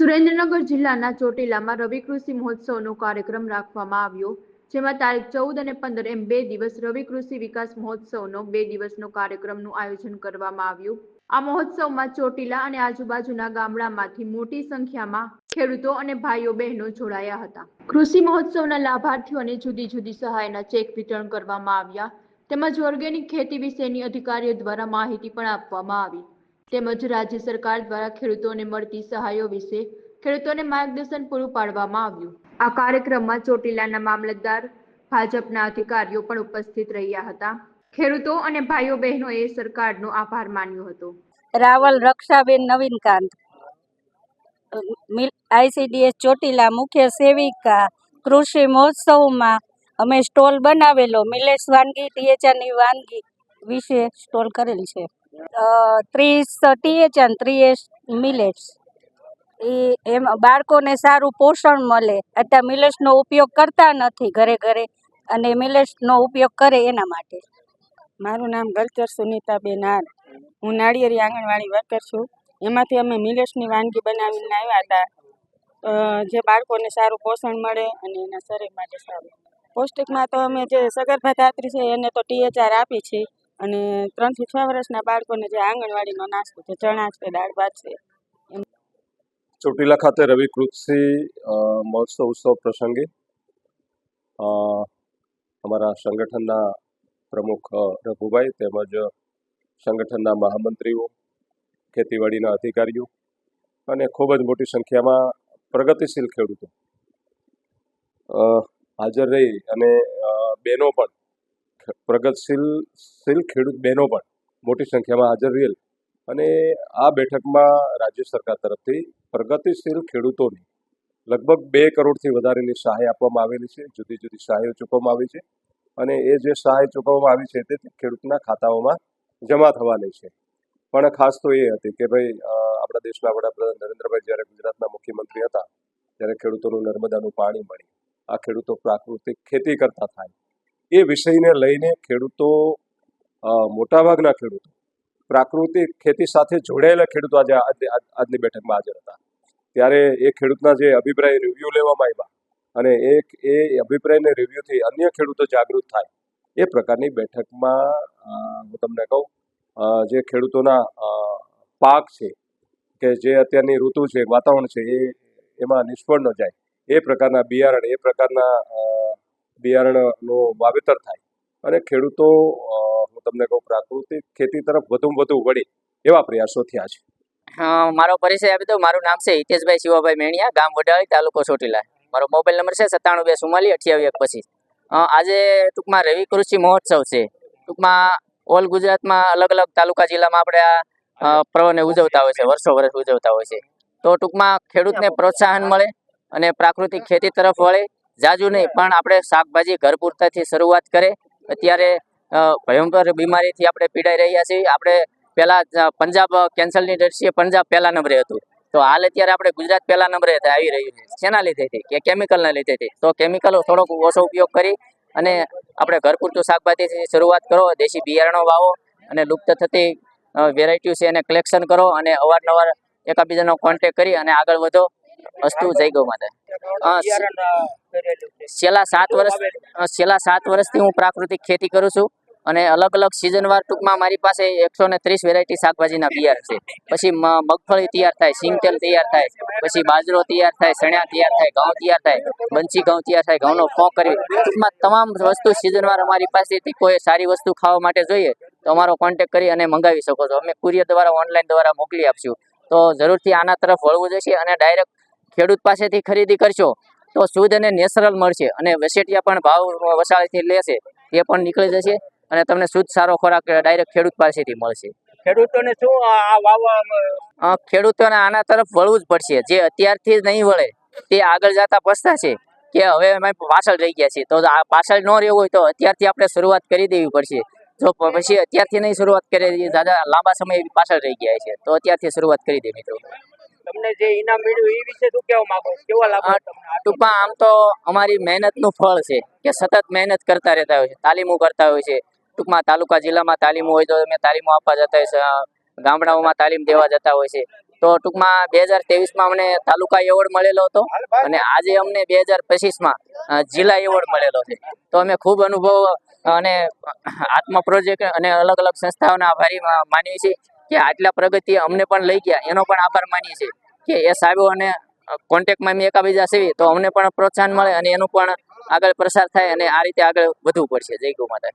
સુરેન્દ્રનગર જિલ્લાના ચોટીલામાં રવિ કૃષિ મહોત્સવનો કાર્યક્રમ રાખવામાં આવ્યો, જેમાં તારીખ ચૌદ અને પંદર એમ બે દિવસ રવિ કૃષિ વિકાસ મહોત્સવનો બે દિવસનો કાર્યક્રમનું આયોજન કરવામાં આવ્યું. આ મહોત્સવમાં ચોટીલા અને આજુબાજુના ગામડામાંથી મોટી સંખ્યામાં ખેડૂતો અને ભાઈઓ બહેનો જોડાયા હતા. કૃષિ મહોત્સવના લાભાર્થીઓને જુદી જુદી સહાયના ચેક વિતરણ કરવામાં આવ્યા, તેમજ ઓર્ગેનિક ખેતી વિશેની અધિકારીઓ દ્વારા માહિતી પણ આપવામાં આવી. તેમજ રાજ્ય સરકાર દ્વારા ખેડૂતોને મળતી સહાયો વિશે ખેડૂતોને માર્ગદર્શન પૂરું પાડવામાં આવ્યું. આ કાર્યક્રમમાં ચોટીલાના મામલતદાર, ભાજપના અધિકારીઓ પણ ઉપસ્થિત રહ્યા હતા. ખેડૂતો અને ભાઈઓ બહેનોએ સરકારનો આભાર માન્યો હતો. રાવલ, રક્ષાબેન, નવીનકાંત આઈસીડીએસ, ચોટીલા, મુખ્ય સેવિકા, કૃષિ મહોત્સવમાં અમે સ્ટોલ બનાવેલો. મિલેશ વાનગી, ટીએચઆરની વાનગી વિશે સ્ટોલ કરેલ છે. અ, ટીએચ અને ત્રીએચ મિલેટ્સ એ એમ બાળકોને સારું પોષણ મળે. અત્યારે મિલેટ્સનો ઉપયોગ કરતા નથી ઘરે ઘરે. અને મિલેટ્સનો ઉપયોગ કરે એના માટે. મારું નામ ગલચર સુનીતાબેન આર હું નાળિયેરી આંગણવાડી વર્કર છું. એમાંથી અમે મિલેટ્સની વાનગી બનાવીને આવ્યા હતા. જે બાળકોને સારું પોષણ મળે અને એના શરીર માટે સારું. પૌષ્ટિકમાં તો અમે જે સગર્ભા ધાત્રી છે એને તો ટીએચઆર આપી છે. અને ત્રણથી છ વર્ષના બાળકોને જે આંગણવાડીનો નાસ્તો છે, ચણા છે, દાળ, ભાત છે ચોટીલા ખાતે રવિ કૃષિ મહોત્સવ ઉત્સવ પ્રસંગે અમારા સંગઠનના પ્રમુખ રઘુભાઈ તેમજ સંગઠનના મહામંત્રીઓ, ખેતીવાડીના અધિકારીઓ અને ખૂબ જ મોટી સંખ્યામાં પ્રગતિશીલ ખેડૂતો હાજર રહી અને બહેનો પણ પ્રગતિશીલ શીલ ખેડૂત બહેનો પણ મોટી સંખ્યામાં હાજર રહેલ અને આ બેઠકમાં રાજ્ય સરકાર તરફથી પ્રગતિશીલ ખેડૂતોની લગભગ બે કરોડથી વધારેની સહાય આપવામાં આવેલી છે, જુદી જુદી સહાયો ચૂકવવામાં આવી છે અને એ જે સહાય ચૂકવવામાં આવી છે તે ખેડૂતના ખાતાઓમાં જમા થવાની છે. પણ ખાસ તો એ હતી કે ભાઈ આપણા દેશના વડાપ્રધાન નરેન્દ્રભાઈ જ્યારે ગુજરાતના મુખ્યમંત્રી હતા, ત્યારે ખેડૂતોનું નર્મદાનું પાણી મળી. આ ખેડૂતો પ્રાકૃતિક ખેતી કરતા થાય. એ વિષયને લઈને ખેડૂતો મોટાભાગના ખેડૂતો પ્રાકૃતિક ખેતી સાથે જોડાયેલા ખેડૂતો આજે આજે- આજ- આજની બેઠકમાં હાજર હતા. ત્યારે એ ખેડૂતના જે અભિપ્રાય રિવ્યૂ લેવામાં આવ્યા અને એક, એ અભિપ્રાયને રિવ્યૂથી અન્ય ખેડૂતો જાગૃત થાય એ પ્રકારની બેઠકમાં હું તમને કહું જે ખેડૂતોના પાક છે કે જે અત્યારની ઋતુ છે, વાતાવરણ છે એ, એમાં નિષ્ફળ ન જાય. એ પ્રકારના બિયારણ, એ પ્રકારના બિયારણનું વાવેતર થાય. અને ખેડૂતો હું તમને કહું, પ્રાકૃતિક ખેતી તરફ વધુ વધુ વળે એવા પ્રયાસો થયા છે. મારો પરિચય આપી દઉં. મારું નામ છે હિતેશભાઈ શિવાભાઈ મેણિયા, ગામ વડાળી, તાલુકો ચોટીલા. મારો મોબાઈલ નંબર છે સત્તાણું બે ચુમ્માલીસ અઠ્યાવી એક પચીસ. આજે ટૂંકમાં રવિ કૃષિ મહોત્સવ છે. ટૂંકમાં ઓલ ગુજરાતમાં અલગ અલગ તાલુકા જિલ્લામાં આપણે આ પર્વને ઉજવતા હોય છે, વર્ષો વર્ષ ઉજવતા હોય છે. તો ટૂંકમાં ખેડૂતને પ્રોત્સાહન મળે અને પ્રાકૃતિક ખેતી તરફ વળે જાજુ નહીં પણ આપણે શાકભાજી ઘર પૂરતાથી શરૂઆત કરે અત્યારે ભયંકર બીમારીથી આપણે પીડાઈ રહ્યા છીએ. આપણે પહેલા પંજાબ કેન્સરની દ્રષ્ટિએ પંજાબ પહેલા નંબરે હતું. તો હાલ અત્યારે આપણે ગુજરાત પહેલા નંબરે આવી રહ્યું છે. શેના લીધેથી કે કેમિકલના લીધેથી તો કેમિકલો થોડોક ઓછો ઉપયોગ કરી અને આપણે ઘર પૂરતું શાકભાજીથી શરૂઆત કરો દેશી બિયારણો વાવો અને લુપ્ત થતી વેરાયટીઓ છે એને કલેક્શન કરો અને અવારનવાર એકાબીજાનો કોન્ટેક કરી અને આગળ વધો. અસ્તુ જય ગૌ માતા છેલ્લા સાત વર્ષ છેલ્લા સાત વર્ષથી હું પ્રાકૃતિક ખેતી કરું છું અને અલગ અલગ સિઝનવાર ટૂંકમાં મારી પાસે એકસો ને ત્રીસ વેરાયટી શાકભાજીના બિયાર છે. પછી મગફળી તૈયાર થાય સિંગતેલ તૈયાર થાય પછી બાજરો તૈયાર થાય ચણ્યા તૈયાર થાય ઘઉં તૈયાર થાય બંચી ઘઉં તૈયાર થાય ઘઉંનો ફોંક કરી ટૂંકમાં તમામ વસ્તુ સિઝનવાર અમારી પાસેથી કોઈ સારી વસ્તુ ખાવા માટે જોઈએ તો અમારો કોન્ટેક કરી અને મંગાવી શકો છો. અમે કુરિયર દ્વારા ઓનલાઈન દ્વારા મોકલી આપશું. તો જરૂરથી આના તરફ વળવું જશે અને ડાયરેક્ટ ખેડૂત પાસેથી ખરીદી કરશો તો શુદ્ધ અને નેચરલ મળશે અને વસેટિયા પણ ભાવ વસાળીથી લેશે એ પણ નીકળી જશે અને તમને શુદ્ધ સારો ખોરાક ડાયરેક્ટ ખેડૂત પાસેથી મળશે. ખેડૂતોને શું આ વાવવામાં ખેડૂતોને આના તરફ વળવું જ પડશે જે અત્યારથી જ નહીં વળે તે આગળ જતા પછતાશે કે હવે અમે પાછળ રહી ગયા છીએ તો આ પાછળ ન રહેવું હોય તો અત્યારથી આપણે શરૂઆત કરી દેવી પડશે. જો પછી અત્યારથી નહીં શરૂઆત કરી દાદા લાંબા સમય પાછળ રહી ગયા છે તો અત્યારથી શરૂઆત કરી દે મિત્રો. તમને જે ઇનામ મળ્યું એ વિશે શું કહેવા માંગો કેવા લાગો તમને ટૂંકમાં આમ તો અમારી મહેનતનું ફળ છે કે સતત મહેનત કરતા રહેતા હોય છે તાલીમો કરતા હોય છે. ટૂંકમાં તાલુકા જિલ્લામાં તાલીમો હોય તો અમે તાલીમો આપવા જતા હોય છે ગામડાઓમાં તાલીમ દેવા જતા હોય છે. તો ટૂંકમાં બે હજાર તેવીસમાં અમને તાલુકા એવોર્ડ મળેલો હતો અને આજે અમને બે હજાર પચીસમાં જિલ્લા એવોર્ડ મળેલો છે. તો અમે ખૂબ અનુભવ અને આત્મ પ્રોજેક્ટ અને અલગ અલગ સંસ્થાઓના આભારી માનીએ છીએ. કે આટલા પ્રગતિ અમને પણ લઈ ગયા. એનો પણ આભાર માનીએ છીએ કે એ સાહેબો અને કોન્ટેક્ટમાં અમે એકાબીજા સેવી તો અમને પણ પ્રોત્સાહન મળે અને એનું પણ આગળ પ્રસાર થાય અને આ રીતે આગળ વધવું પડશે. જય ગૌ માતા